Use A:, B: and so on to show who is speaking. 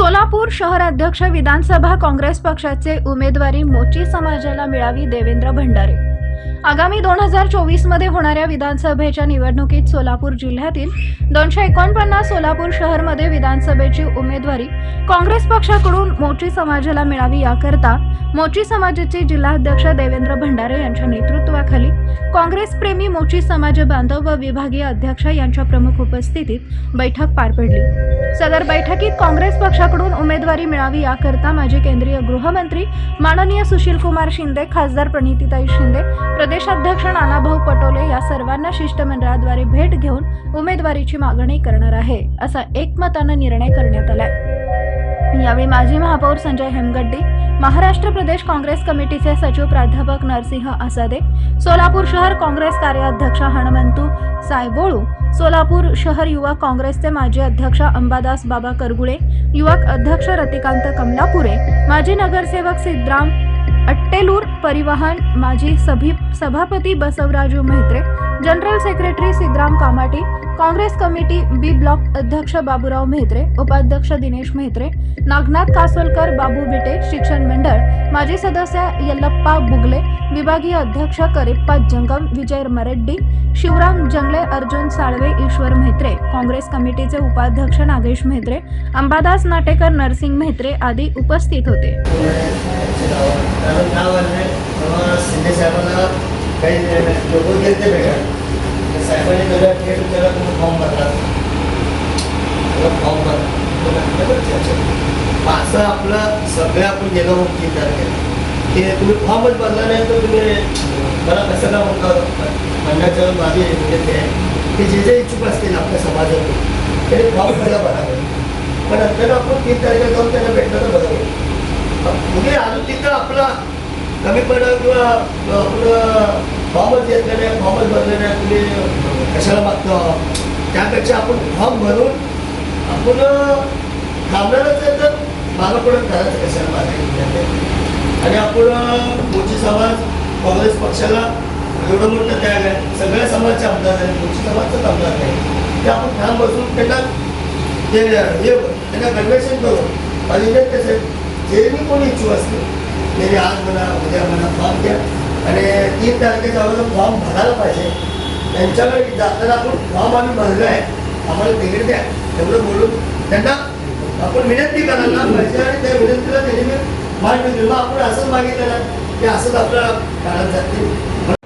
A: सोलापूर शहराध्यक्ष विधानसभा काँग्रेस पक्षाचे उमेदवारी मोची समाजाला मिळावी देवेंद्र भंडारे. आगामी दोन हजार चोवीसमध्ये होणाऱ्या विधानसभेच्या निवडणुकीत सोलापूर जिल्ह्यातील दोनशे एकोणपन्नास सोलापूर शहरमध्ये विधानसभेची उमेदवारी काँग्रेस पक्षाकडून मोची समाजाला मिळावी याकरता मोची समाजाचे जिल्हाध्यक्ष देवेंद्र भंडारे यांच्या नेतृत्वाखाली काँग्रेस प्रेमी मोची समाज बांधव व विभागीय अध्यक्ष यांच्या प्रमुख उपस्थितीत बैठक पार पडली. सदर बैठकीत काँग्रेस पक्षाकडून उमेदवारी मिळावी याकरता माजी केंद्रीय गृहमंत्री माननीय सुशीलकुमार शिंदे खासदार प्रणितीताई शिंदे प्रदेशाध्यक्ष नानाभाऊ पटोले या सर्वांना शिष्टमंडळाद्वारे भेट घेऊन उमेदवारीची मागणी करणार आहे असा एकमतानं निर्णय करण्यात आलाय. यावेळी माजी महापौर संजय हेमगड्डी महाराष्ट्र प्रदेश काँग्रेस कमिटीचे सचिव प्राध्यापक नरसिंह आसादे सोलापूर शहर काँग्रेस कार्याध्यक्ष हणमंतू सायबोळू सोलापूर शहर युवक काँग्रेसचे माजी अध्यक्ष अंबादास बाबा करगुळे युवक अध्यक्ष रतिकांत कमलापुरे माजी नगरसेवक सिद्धराम अट्टेलूर परिवहन माजी सभी सभापती Basavaraju Maitre general secretary Siddharam Kamati Congress committee B block अध्यक्ष बाबूराव मेहत्रे उपाध्यक्ष दिनेश मेहत्रे नागनाथ कासोलकर बाबू बिटे शिक्षण मंडळ माजी सदस्य यल्लप्पा बुगले विभागीय अध्यक्ष करिप्पा जंगम विजय मरेड्डी शिवराम जंगले अर्जुन साळवे ईश्वर मेहत्रे काँग्रेस कमिटीचे उपाध्यक्ष नागेश मेहत्रे अंबादास नाटेकर नरसिंग मेहत्रे आदी उपस्थित होते.
B: काही लोक गेले ते भेटा तर साहेबांनी त्याला थेट त्याला तुम्ही फॉर्म भरला. त्याला फॉर्म भरला. चर्चा असं आपलं सगळं आपण गेलो मग तीन तारखेला. की तुम्ही फॉर्मच भरला नाही तर तुम्ही मला कसं का म्हणतात मंडळाचं माझे म्हणजे ते की जे जे इच्छुक असतील आपल्या समाजातून ते फॉर्म भरायला भरावे पण नंतर आपण तीन तारखेला जाऊन त्यांना भेटलं तर बरं पुढे आलो तिथं आपला कमी पडलं किंवा आपलं फॉर्मच येत नाही फॉर्मच भरलं नाही तुम्ही कशाला मागतो? त्यापेक्षा आपण फॉर्म भरून आपण थांबणारच आहे तर मागं पडत करायचं कशाला मागायचं आणि आपण मोची समाज काँग्रेस पक्षाला एवढं मोठं त्याग आहे सगळ्या समाजचे आमदार आहेत मोची समाजचाच आमदार आहे ते आपण ठाम बसून त्यांना ते हे त्यांना कन्व्हेन्शन करू आणि ते जे मी कोणी इच्छुक असते त्यांनी आज म्हणा उद्या म्हणा फॉर्म द्या. आणि तीन तारखेच्या अगोदर फॉर्म भरायला पाहिजे. त्यांच्याकडे जाताना आपण फॉर्म आम्ही भरलो आहे. आम्हाला तिकीट द्या. एवढं बोलून त्यांना आपण विनंती करायला पाहिजे आणि त्या विनंतीला त्यांनी मी मान मग आपण असंच मागितलं की असंच आपल्याला काढत जातील.